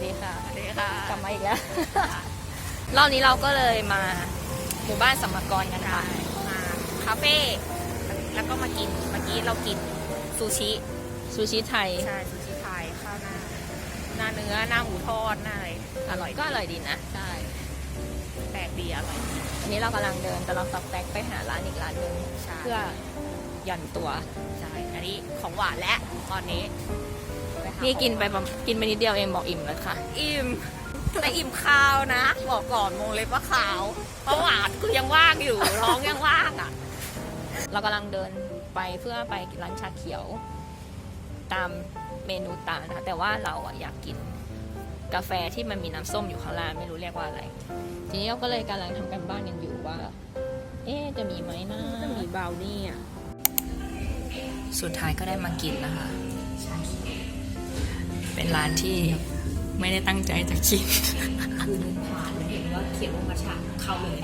แล้ว รอบนี้เราก็เลยมาหมู่บ้านสัมมกรกันค่ะ มาคาเฟ่แล้วก็มากิน เมื่อกี้เรากินซูชิ ซูชิไทย ใช่ ซูชิไทยข้าวหน้า หน้าเนื้อ หน้าหมูทอด หน้าอะไร อร่อยก็อร่อยดีนะ ใช่ แปลกดีอร่อยดีอันนี้เรากำลังเดินแต่เราตักแตกไปหาร้านอีกร้านหนึ่งใช่เพื่อหย่อนตัว ใช่ อันนี้ของหวานและตอนนี้หา นี่กินไปของหวาประกินไปนิดเดียวเองบอกอิ่มแล้วค่ะ อิ่มแต่อิ่มข้าวนะ บอกก่อนมงเลยว่าขาวเพราะหวานคือยังว่างอยู่ท้องยังว่างอะ เรากำลังเดินไปเพื่อไปร้านชาเขียว ตามเมนูต่างนะคะแต่ว่าเราอะอยากกินกาแฟที่มันมีน้ำส้มอยู่ข้างล่างไม่รู้เรียกว่าอะไร ทีนี้เราก็เลยกำลังทำกันบ้านกันอยู่ว่า เอ๊ะจะมีไหมนะจะมีบราวนี่อะ สุดท้ายก็ได้มากินนะคะ เป็นร้านที่ไม่ได้ตั้งใจจะกิน คือผ่านเห็นว่าเขียนว่ามาชาเข้าเลย